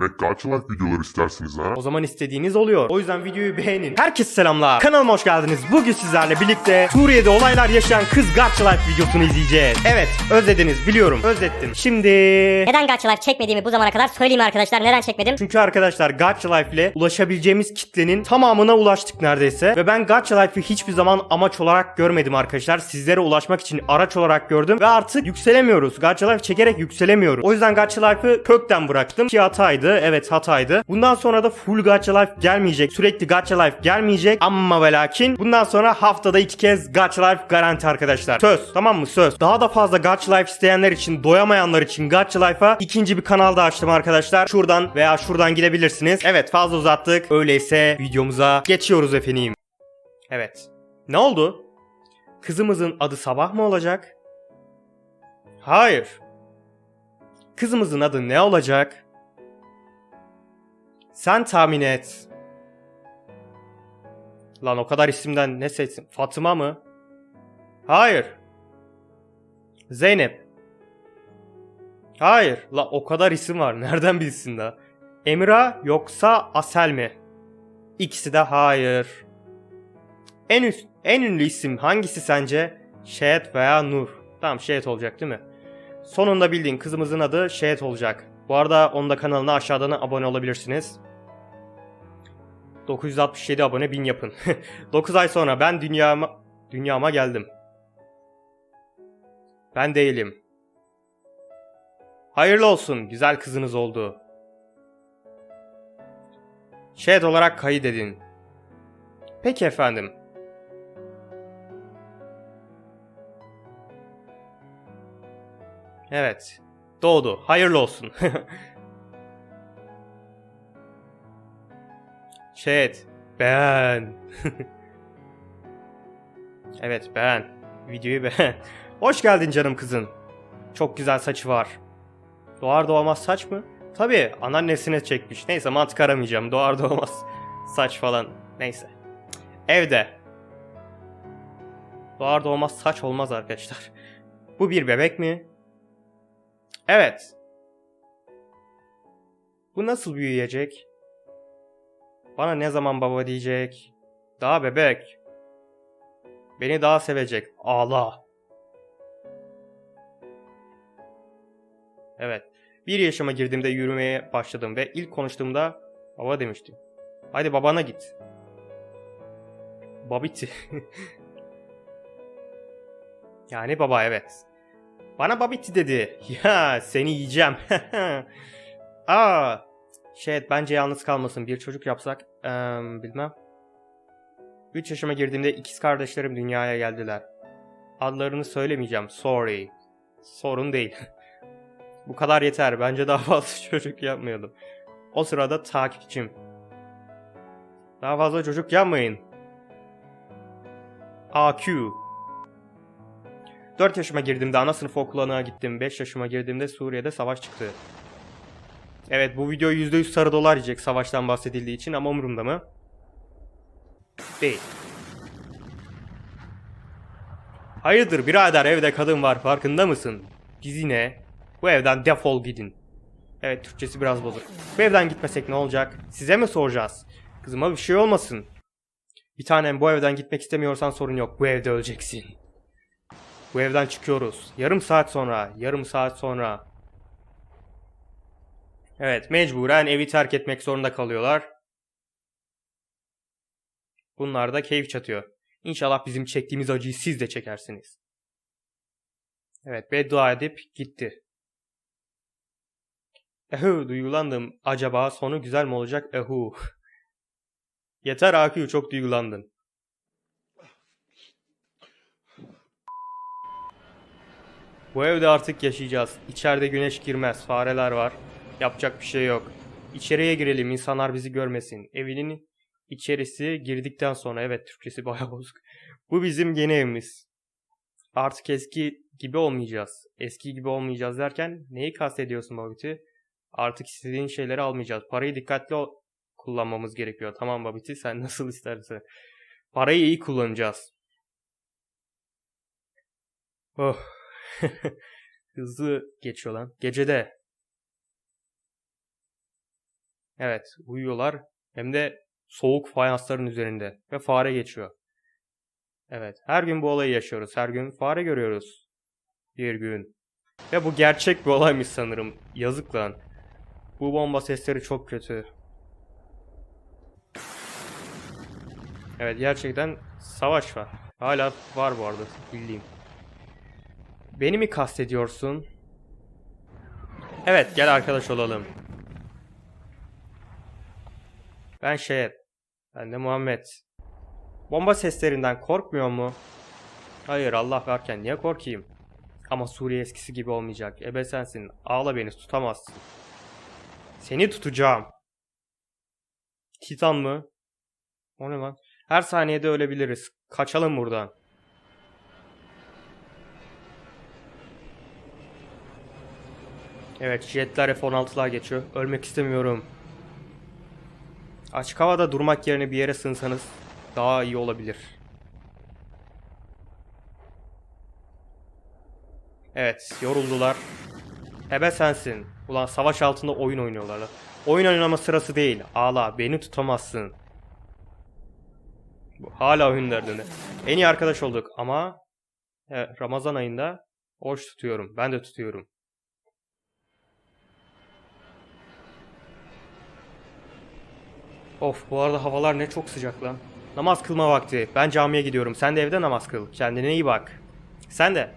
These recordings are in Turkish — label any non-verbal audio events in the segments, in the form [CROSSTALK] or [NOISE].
Demek Gacha Life videoları istersiniz ha? O zaman istediğiniz oluyor. O yüzden videoyu beğenin. Herkese selamlar. Kanalıma hoş geldiniz. Bugün sizlerle birlikte Suriye'de olaylar yaşayan kız Gacha Life videosunu izleyeceğiz. Evet özlediniz biliyorum özlettim. Şimdi... Neden Gacha Life çekmediğimi bu zamana kadar söyleyeyim arkadaşlar. Neden çekmedim? Çünkü arkadaşlar Gacha Life ile ulaşabileceğimiz kitlenin tamamına ulaştık neredeyse. Ve ben Gacha Life'ı hiçbir zaman amaç olarak görmedim arkadaşlar. Sizlere ulaşmak için araç olarak gördüm. Ve artık yükselemiyoruz. Gacha Life çekerek yükselemiyoruz. O yüzden Gacha Life'ı kökten bıraktım. Ki hataydı. Evet hataydı. Bundan sonra da full Gacha Life gelmeyecek. Sürekli Gacha Life gelmeyecek. Ama ve lakin bundan sonra haftada iki kez Gacha Life garanti arkadaşlar. Söz. Tamam mı? Söz. Daha da fazla Gacha Life isteyenler için, doyamayanlar için Gacha Life'a ikinci bir kanal da açtım arkadaşlar. Şuradan veya şuradan gidebilirsiniz. Evet fazla uzattık. Öyleyse videomuza geçiyoruz efendim. Evet. Ne oldu? Kızımızın adı Sabah mı olacak? Hayır. Kızımızın adı ne olacak? Sen tahmin et. Lan o kadar isimden ne seçsin? Fatıma mı? Hayır. Zeynep. Hayır. La o kadar isim var. [LAUGHS] Nereden bilsin da? Emra yoksa Asel mi? İkisi de hayır. En üst, en ünlü isim hangisi sence? Şehit veya Nur. Tamam Şehit olacak değil mi? Sonunda bildiğin kızımızın adı Şehit olacak. Bu arada onun da kanalına aşağıdan abone olabilirsiniz. 967 abone 1000 yapın. [LAUGHS] 9 ay sonra ben dünyama dünyama geldim. Ben değilim. Hayırlı olsun güzel kızınız oldu. Şehit olarak kayıt edin. Peki efendim. Evet. Doğdu. Hayırlı olsun. [LAUGHS] Şehit. Ben. [LAUGHS] evet ben. Videoyu beğen. Hoş geldin canım kızın. Çok güzel saçı var. Doğar doğmaz saç mı? Tabii anneannesine çekmiş. Neyse mantık aramayacağım. Doğar doğmaz [LAUGHS] saç falan. Neyse. Evde. Doğar doğmaz saç olmaz arkadaşlar. Bu bir bebek mi? Evet. Bu nasıl büyüyecek? Bana ne zaman baba diyecek? Daha bebek. Beni daha sevecek. Ağla. Evet. Bir yaşıma girdiğimde yürümeye başladım ve ilk konuştuğumda baba demiştim. Hadi babana git. Babiti. [LAUGHS] yani baba evet. Bana babiti dedi. [LAUGHS] Ya seni yiyeceğim. [LAUGHS] Aa, şey bence yalnız kalmasın. Bir çocuk yapsak eee, bilmem. 3 yaşıma girdiğimde ikiz kardeşlerim dünyaya geldiler. Adlarını söylemeyeceğim. Sorry. Sorun değil. [LAUGHS] Bu kadar yeter. Bence daha fazla [LAUGHS] çocuk yapmayalım. O sırada takipçim. Daha fazla çocuk yapmayın. AQ. 4 yaşıma girdiğimde ana sınıf okuluna gittim. 5 yaşıma girdiğimde Suriye'de savaş çıktı. Evet bu video %100 sarı dolar yiyecek savaştan bahsedildiği için ama umurumda mı? Değil. Hayırdır birader evde kadın var farkında mısın? Bizi ne? Bu evden defol gidin. Evet Türkçesi biraz bozuk. Bu evden gitmesek ne olacak? Size mi soracağız? Kızıma bir şey olmasın. Bir tanem bu evden gitmek istemiyorsan sorun yok. Bu evde öleceksin. Bu evden çıkıyoruz. Yarım saat sonra. Yarım saat sonra. Evet mecburen evi terk etmek zorunda kalıyorlar. Bunlar da keyif çatıyor. İnşallah bizim çektiğimiz acıyı siz de çekersiniz. Evet beddua edip gitti. Ehu duygulandım. Acaba sonu güzel mi olacak? Ehu. Yeter AQ çok duygulandın. Bu evde artık yaşayacağız. İçeride güneş girmez, fareler var. Yapacak bir şey yok. İçeriye girelim, insanlar bizi görmesin. Evinin içerisi girdikten sonra, evet Türkçesi [LAUGHS] bayağı bozuk. Bu bizim yeni evimiz. Artık eski gibi olmayacağız. Eski gibi olmayacağız derken neyi kastediyorsun Babiti? Artık istediğin şeyleri almayacağız. Parayı dikkatli kullanmamız gerekiyor. Tamam Babiti sen [LAUGHS] nasıl istersen. Parayı iyi kullanacağız. Oh. [LAUGHS] Hızlı geçiyor lan. Gecede. Evet uyuyorlar. Hem de soğuk fayansların üzerinde. Ve fare geçiyor. Evet her gün bu olayı yaşıyoruz. Her gün fare görüyoruz. Bir gün. Ve bu gerçek bir olaymış sanırım. Yazık lan. Bu bomba sesleri çok kötü. Evet gerçekten savaş var. Hala var bu arada bildiğim. Beni mi kastediyorsun? Evet gel arkadaş olalım. Ben Şehit. Ben de Muhammed. Bomba seslerinden korkmuyor mu? Hayır Allah varken niye korkayım? Ama Suriye eskisi gibi olmayacak. Ebe sensin. Ağla beni tutamazsın. Seni tutacağım. Titan mı? O ne lan? Her saniyede ölebiliriz. Kaçalım buradan. Evet jetler F-16'lar geçiyor. Ölmek istemiyorum. Açık havada durmak yerine bir yere sığınsanız daha iyi olabilir. Evet yoruldular. Ebe sensin. Ulan savaş altında oyun oynuyorlar. Oyun oynama sırası değil. Ağla beni tutamazsın. Hala oyun derdinde. En iyi arkadaş olduk ama evet, Ramazan ayında oruç tutuyorum. Ben de tutuyorum. Of bu arada havalar ne çok sıcak lan. Namaz kılma vakti. Ben camiye gidiyorum. Sen de evde namaz kıl. Kendine iyi bak. Sen de.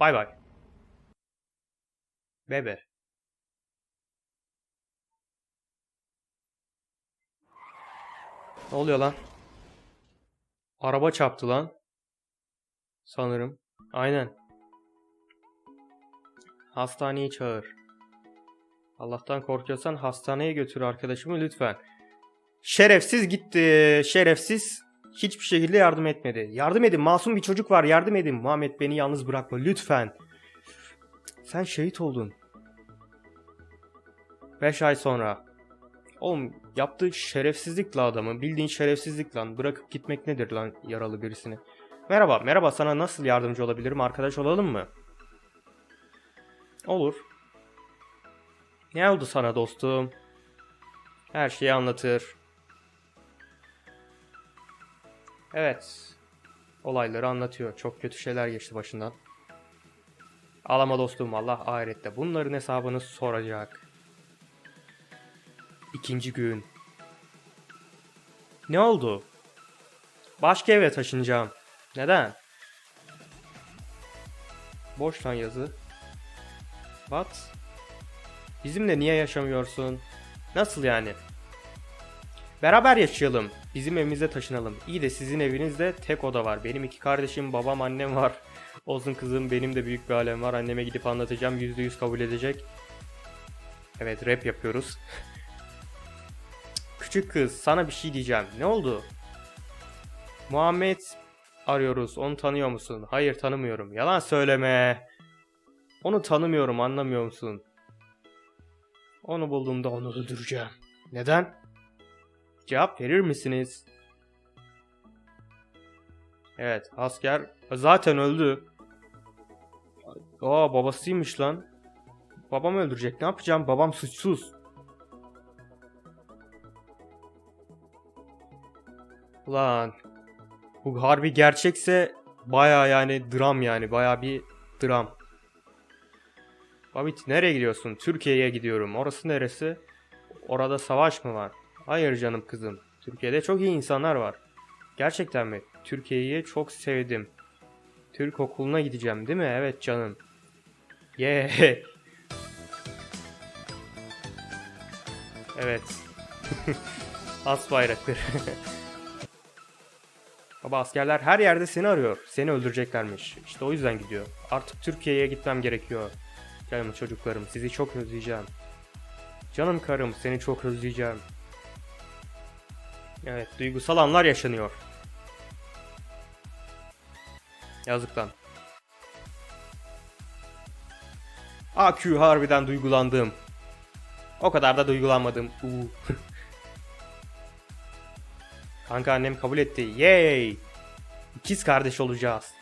Bay bay. Bebe. Ne oluyor lan? Araba çarptı lan. Sanırım. Aynen. Hastaneyi çağır. Allah'tan korkuyorsan hastaneye götür arkadaşımı lütfen. Şerefsiz gitti. Şerefsiz hiçbir şekilde yardım etmedi. Yardım edin. Masum bir çocuk var. Yardım edin. Muhammed beni yalnız bırakma lütfen. Sen şehit oldun. 5 ay sonra. Oğlum yaptığı şerefsizlik la adamı. Bildiğin şerefsizlik lan. Bırakıp gitmek nedir lan yaralı birisini. Merhaba, merhaba sana nasıl yardımcı olabilirim? Arkadaş olalım mı? Olur. Ne oldu sana dostum? Her şeyi anlatır. Evet. Olayları anlatıyor. Çok kötü şeyler geçti başından. Ağlama dostum Allah ahirette bunların hesabını soracak. İkinci gün. Ne oldu? Başka eve taşınacağım. Neden? Boş lan yazı. What? Bizimle niye yaşamıyorsun? Nasıl yani? Beraber yaşayalım. Bizim evimize taşınalım. İyi de sizin evinizde tek oda var. Benim iki kardeşim, babam, annem var. Olsun kızım benim de büyük bir alem var. Anneme gidip anlatacağım. %100 kabul edecek. Evet rap yapıyoruz. [LAUGHS] Küçük kız sana bir şey diyeceğim. Ne oldu? Muhammed arıyoruz. Onu tanıyor musun? Hayır tanımıyorum. Yalan söyleme. Onu tanımıyorum anlamıyor musun? Onu bulduğumda onu öldüreceğim. Neden? Cevap verir misiniz? Evet asker zaten öldü. Aa babasıymış lan. Babam öldürecek ne yapacağım? Babam suçsuz. Lan. Bu harbi gerçekse baya yani dram yani baya bir dram. Babit nereye gidiyorsun? Türkiye'ye gidiyorum. Orası neresi? Orada savaş mı var? Hayır canım kızım. Türkiye'de çok iyi insanlar var. Gerçekten mi? Türkiye'yi çok sevdim. Türk okuluna gideceğim değil mi? Evet canım. Yeah. [LAUGHS] evet. [LAUGHS] As bayrakları. [LAUGHS] Baba askerler her yerde seni arıyor. Seni öldüreceklermiş. İşte o yüzden gidiyor. Artık Türkiye'ye gitmem gerekiyor. Canım çocuklarım sizi çok özleyeceğim. Canım karım seni çok özleyeceğim. Evet duygusal anlar yaşanıyor. Yazık lan. AQ harbiden duygulandım. O kadar da duygulanmadım. Uuu. [LAUGHS] Kanka annem kabul etti. Yay! İkiz kardeş olacağız.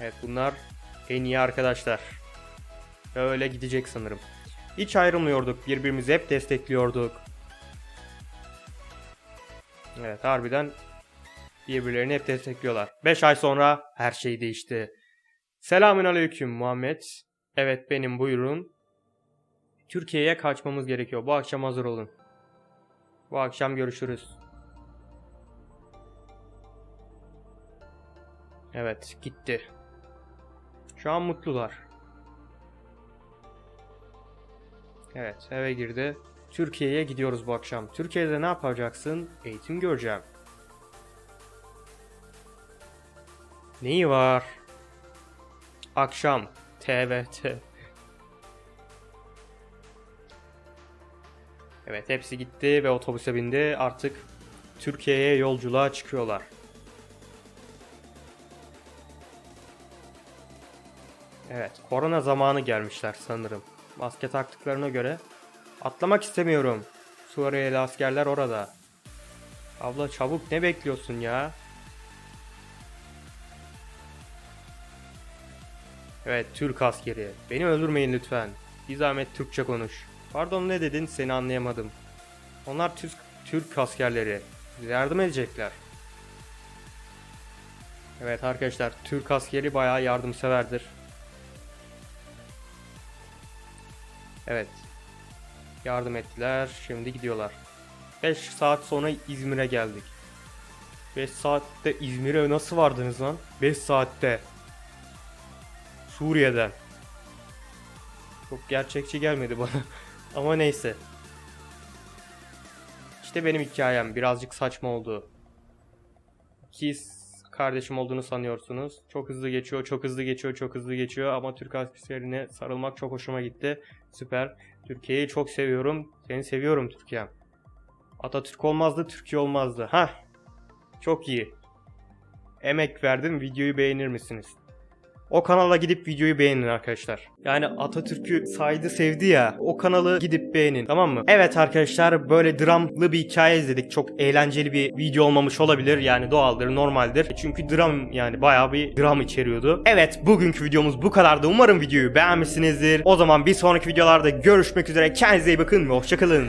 Evet bunlar en iyi arkadaşlar. Öyle gidecek sanırım. Hiç ayrılmıyorduk. Birbirimizi hep destekliyorduk. Evet harbiden birbirlerini hep destekliyorlar. 5 ay sonra her şey değişti. Selamün aleyküm Muhammed. Evet benim buyurun. Türkiye'ye kaçmamız gerekiyor. Bu akşam hazır olun. Bu akşam görüşürüz. Evet gitti. Şu an mutlular. Evet eve girdi. Türkiye'ye gidiyoruz bu akşam. Türkiye'de ne yapacaksın? Eğitim göreceğim. Neyi var? Akşam. TVT. Evet hepsi gitti ve otobüse bindi. Artık Türkiye'ye yolculuğa çıkıyorlar. Evet, korona zamanı gelmişler sanırım. Maske taktıklarına göre. Atlamak istemiyorum. Suriyeli askerler orada. Abla çabuk ne bekliyorsun ya? Evet, Türk askeri. Beni öldürmeyin lütfen. Bir zahmet Türkçe konuş. Pardon ne dedin seni anlayamadım. Onlar Türk, Türk askerleri. Bize yardım edecekler. Evet arkadaşlar Türk askeri bayağı yardımseverdir. Evet. Yardım ettiler. Şimdi gidiyorlar. 5 saat sonra İzmir'e geldik. 5 saatte İzmir'e nasıl vardınız lan? 5 saatte. Suriye'den. Çok gerçekçi gelmedi bana. [LAUGHS] Ama neyse. İşte benim hikayem. Birazcık saçma oldu. İkiz kardeşim olduğunu sanıyorsunuz. Çok hızlı geçiyor, çok hızlı geçiyor, çok hızlı geçiyor. Ama Türk askerine sarılmak çok hoşuma gitti. Süper. Türkiye'yi çok seviyorum. Seni seviyorum Türkiye'm. Atatürk olmazdı, Türkiye olmazdı. Ha. Çok iyi. Emek verdim. Videoyu beğenir misiniz? O kanala gidip videoyu beğenin arkadaşlar. Yani Atatürk'ü saydı sevdi ya. O kanalı gidip beğenin tamam mı? Evet arkadaşlar böyle dramlı bir hikaye izledik. Çok eğlenceli bir video olmamış olabilir. Yani doğaldır, normaldir. Çünkü dram yani bayağı bir dram içeriyordu. Evet bugünkü videomuz bu kadardı. Umarım videoyu beğenmişsinizdir. O zaman bir sonraki videolarda görüşmek üzere. Kendinize iyi bakın ve hoşçakalın.